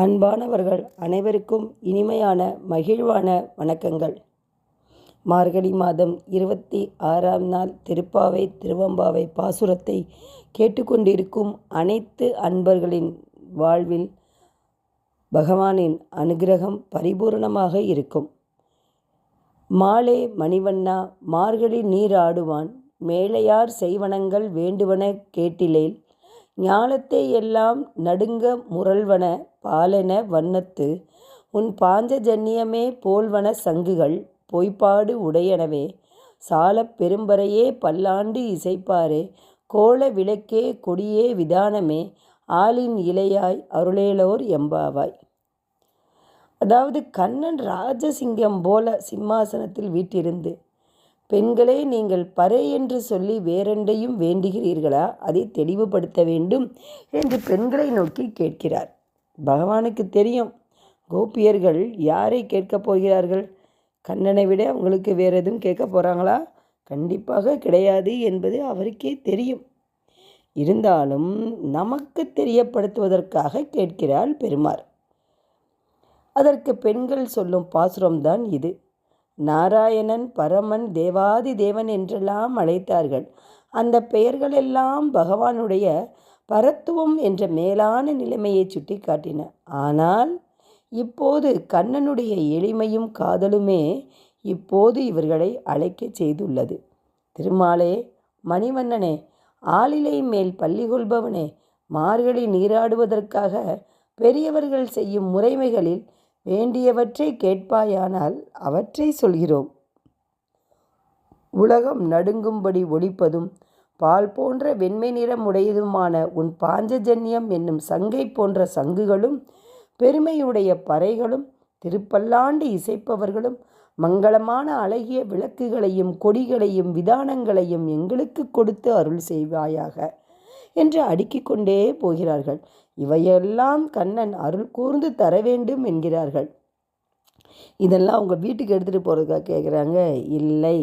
அன்பானவர்கள் அனைவருக்கும் இனிமையான மகிழ்வான வணக்கங்கள். மார்கழி மாதம் இருபத்தி ஆறாம் நாள் திருப்பாவை திருவம்பாவை பாசுரத்தை கேட்டுக்கொண்டிருக்கும் அனைத்து அன்பர்களின் வாழ்வில் பகவானின் அனுகிரகம் பரிபூரணமாக இருக்கும். மாலே மணிவண்ணா மார்கழி நீராடுவான் மேலையார் செய்வனங்கள் வேண்டுவன கேட்டிலேல் ஞாலத்தை எல்லாம் நடுங்க முரல்வன பாலென வண்ணத்து உன் பாஞ்சஜன்யமே போல்வன சங்குகள் பொய்ப்பாடு உடையனவே. சாலப் பெரும்பறையே பல்லாண்டு இசைப்பாரே கோல விளக்கே கொடியே விதானமே ஆளின் இலையாய் அருளேலோர் எம்பாவாய். அதாவது கண்ணன் ராஜசிங்கம் போல சிம்மாசனத்தில் வீட்டிருந்து பெண்களே நீங்கள் பறை என்று சொல்லி வேறெண்டையும் வேண்டுகிறீர்களா? அதை தெளிவுபடுத்த வேண்டும் என்று பெண்களை நோக்கி கேட்கிறார். பகவானுக்கு தெரியும். கோபியர்கள் யாரை கேட்கப் போகிறார்கள்? கண்ணனை விட அவங்களுக்கு வேறு எதுவும் கேட்க போகிறாங்களா கண்டிப்பாக கிடையாது என்பது அவருக்கே தெரியும். இருந்தாலும் நமக்கு தெரியப்படுத்துவதற்காக கேட்கிறாள் பெருமாள். அதற்கு பெண்கள் சொல்லும் பாசுரம்தான் இது. நாராயணன் பரமன் தேவாதி தேவன் என்றெல்லாம் அழைத்தார்கள். அந்த பெயர்களெல்லாம் பகவானுடைய பரத்துவம் என்ற மேலான நிலைமையை சுட்டி காட்டின ஆனால் இப்போது கண்ணனுடைய எளிமையும் காதலுமே இப்போது இவர்களை அழைக்கச் செய்துள்ளது. திருமாலே மணிவண்ணனே ஆளிலை மேல் பள்ளி கொள்பவனே மார்கழி நீராடுவதற்காக பெரியவர்கள் செய்யும் முறைமைகளில் வேண்டியவற்றை கேட்பாயானால் அவற்றை சொல்கிறோம். உலகம் நடுங்கும்படி ஒழிப்பதும் பால் போன்ற வெண்மை நிறம் உடையதுமான உன் பாஞ்சஜன்யம் என்னும் சங்கை போன்ற சங்குகளும் பெருமையுடைய பறைகளும் திருப்பல்லாண்டு இசைப்பவர்களும் மங்களமான அழகிய விளக்குகளையும் கொடிகளையும் விதானங்களையும் எங்களுக்கு கொடுத்து அருள் செய்வாயாக. என்று அடுக்கிக் கொண்டே போகிறார்கள். இவையெல்லாம் கண்ணன் அருள் கூர்ந்து தர வேண்டும் என்கிறார்கள். இதெல்லாம் அவங்க வீட்டுக்கு எடுத்துகிட்டு போகிறதுக்காக கேட்குறாங்க இல்லை.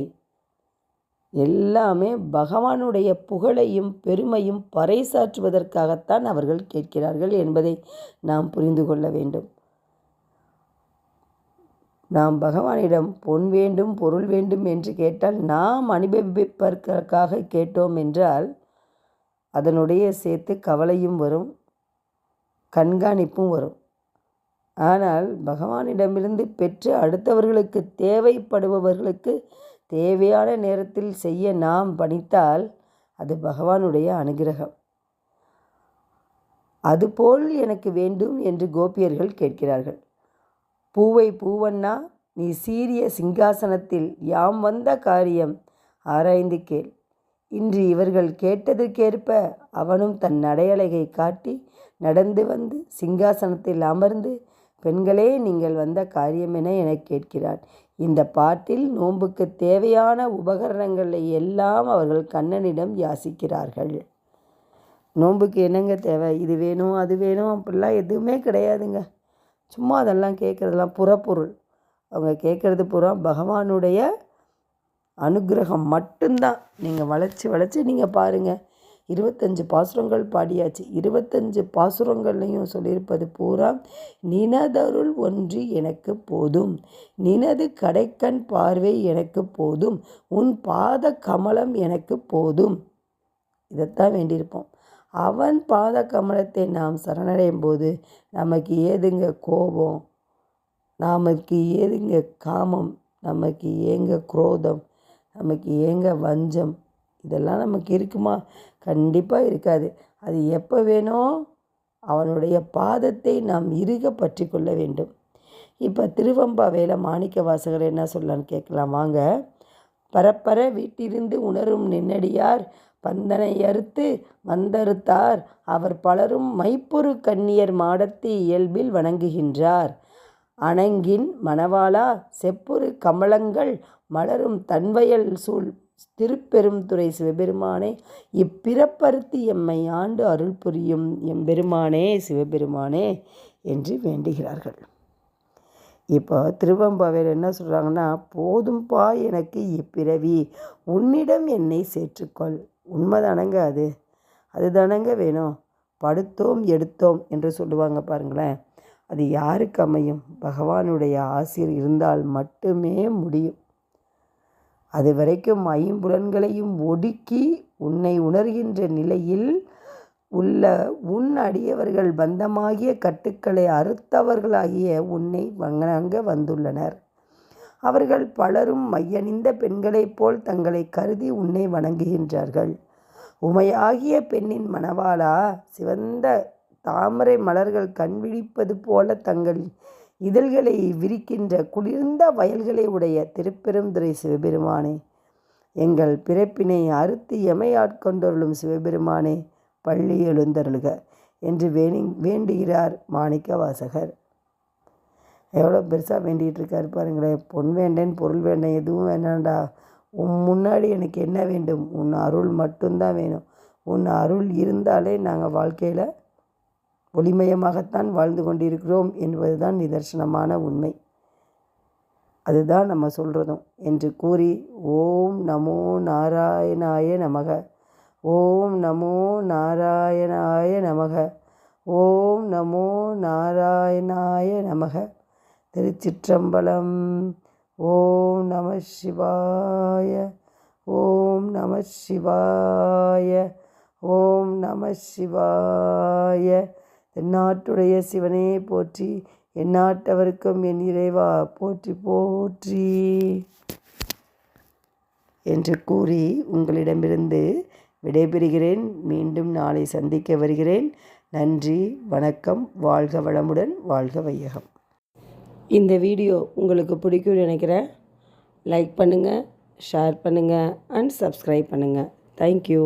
எல்லாமே பகவானுடைய புகழையும் பெருமையும் பறைசாற்றுவதற்காகத்தான் அவர்கள் கேட்கிறார்கள் என்பதை நாம் புரிந்து கொள்ள வேண்டும். நாம் பகவானிடம் பொன் வேண்டும் பொருள் வேண்டும் என்று கேட்டால் நாம் அனுபவிப்பதற்காக கேட்டோம் என்றால் அதனுடைய சேர்த்து கவலையும் வரும் கண்காணிப்பும் வரும். ஆனால் பகவானிடமிருந்து பெற்று அடுத்தவர்களுக்கு தேவைப்படுபவர்களுக்கு தேவையான நேரத்தில் செய்ய நாம் பணித்தால் அது பகவானுடைய அனுகிரகம். அதுபோல் எனக்கு வேண்டும் என்று கோபியர்கள் கேட்கிறார்கள். பூவை பூவண்ணா நீ சீரிய சிங்காசனத்தில் யாம் வந்த காரியம் ஆராய்ந்து கேள். இன்று இவர்கள் கேட்டதற்கேற்ப அவனும் தன் நடையழகை காட்டி நடந்து வந்து சிங்காசனத்தில் அமர்ந்து பெண்களே நீங்கள் வந்த காரியமென எனக் கேட்கிறான். இந்த பாட்டில் நோன்புக்கு தேவையான உபகரணங்களை எல்லாம் அவர்கள் கண்ணனிடம் யாசிக்கிறார்கள். நோன்புக்கு என்னங்க தேவை? இது வேணும் அது வேணும் அப்படிலாம் எதுவுமே கிடையாதுங்க. சும்மா அதெல்லாம் கேட்குறதெல்லாம் புறப்பொருள். அவங்க கேட்குறது பூரா பகவானுடைய அனுகிரகம் மட்டும்தான். நீங்கள் வளைச்சி வளைச்சி நீங்கள் பாருங்கள் இருபத்தஞ்சு பாசுரங்கள் பாடியாச்சு. இருபத்தஞ்சு பாசுரங்கள்லையும் சொல்லியிருப்பது பூரா நினதருள் ஒன்று எனக்கு போதும். நினது கடைக்கண் பார்வை எனக்கு போதும். உன் பாத கமலம் எனக்கு போதும். இதைத்தான் வேண்டியிருப்போம். அவன் பாத கமலத்தை நாம் சரணடையும் போது நமக்கு ஏதுங்க கோபம்? நமக்கு ஏதுங்க காமம்? நமக்கு ஏங்க குரோதம்? நமக்கு ஏங்க வஞ்சம்? இதெல்லாம் நமக்கு இருக்குமா? கண்டிப்பாக இருக்காது. அது எப்போ வேணும் அவனுடைய பாதத்தை நாம் இறுக பற்றி கொள்ள வேண்டும். இப்போ திருவம்பாவையில் மாணிக்க வாசகர் என்ன சொல்லலான்னு கேட்கலாம். வாங்க. பரப்பர வீட்டிலிருந்து உணரும் நின்னடியார் பந்தனை அறுத்து வந்தறுத்தார். அவர் பலரும் மைப்பொரு கண்ணியர் மாடத்து இயல்பில் வணங்குகின்றார். அணங்கின் மணவாளா செப்புரு கமலங்கள் மலரும் தன்வயல் சூழ் திருப்பெருந்துறை சிவபெருமானே இப்பிறப்பருத்தி எம்மை ஆண்டு அருள் புரியும் எம்பெருமானே சிவபெருமானே என்று வேண்டுகிறார்கள். இப்போ திருவம்பாவையில் என்ன சொல்கிறாங்கன்னா போதும்பா எனக்கு இப்பிறவி உன்னிடம் என்னை சேற்றுக்கொள் உண்மைதானங்க அது? அதுதானங்க வேணும். படுத்தோம் எடுத்தோம் என்று சொல்லுவாங்க பாருங்களேன். அது யாருக்கு அமையும்? பகவானுடைய ஆசிர் இருந்தால் மட்டுமே முடியும். அது வரைக்கும் ஐம்புலன்களையும் ஒடுக்கி உன்னை உணர்கின்ற நிலையில் உள்ள உன் அடியவர்கள் பந்தமாகிய கட்டுக்களை அறுத்தவர்களாகிய உன்னை வணங்க வந்துள்ளனர். அவர்கள் பலரும் மையணிந்த பெண்களைப் போல் தங்களை கருதி உன்னை வணங்குகின்றார்கள். உமையாகிய பெண்ணின் மணவாளா சிவந்த தாமரை மலர்கள் கண்விழிப்பது போல தங்கள் இதழ்களை விரிக்கின்ற குளிர்ந்த வயல்களை உடைய திருப்பெருந்துறை சிவபெருமானே. எங்கள் பிறப்பினை அறுத்து எமையாட்கொண்டொருளும் சிவபெருமானே பள்ளி எழுந்தருளுக என்று வேணி வேண்டுகிறார் மாணிக்க வாசகர் எவ்வளோ பெருசாக வேண்டிகிட்டு இருக்காரு பாருங்களேன் பொன் வேண்டேன் பொருள் வேண்டேன் எதுவும் வேண்டாண்டா. உன் முன்னாடி எனக்கு என்ன வேண்டும்? உன் அருள் மட்டும்தான் வேணும். உன் அருள் இருந்தாலே நாங்கள் வாழ்க்கையில் ஒளிமயமாகத்தான் வாழ்ந்து கொண்டிருக்கிறோம் என்பதுதான் நிதர்சனமான உண்மை. அதுதான் நம்ம சொல்கிறதும் என்று கூறி ஓம் நமோ நாராயணாய நமக. ஓம் நமோ நாராயணாய நமக. ஓம் நமோ நாராயணாய நமக. திருச்சிற்றம்பலம். ஓம் நம சிவாய. ஓம் நம சிவாய. ஓம் நம சிவாய. தென்னாட்டுடைய சிவனே போற்றி. எந்நாட்டவருக்கும் என் இறைவா போற்றி போற்றி. என்று கூறி உங்களிடமிருந்து விடைபெறுகிறேன். மீண்டும் நாளை சந்திக்க வருகிறேன். நன்றி வணக்கம். வாழ்க வளமுடன் வாழ்க வையகம். இந்த வீடியோ உங்களுக்கு பிடிக்கும்னு நினைக்கிறேன். லைக் பண்ணுங்கள் ஷேர் பண்ணுங்கள் அண்ட் சப்ஸ்கிரைப் பண்ணுங்கள் தேங்க்யூ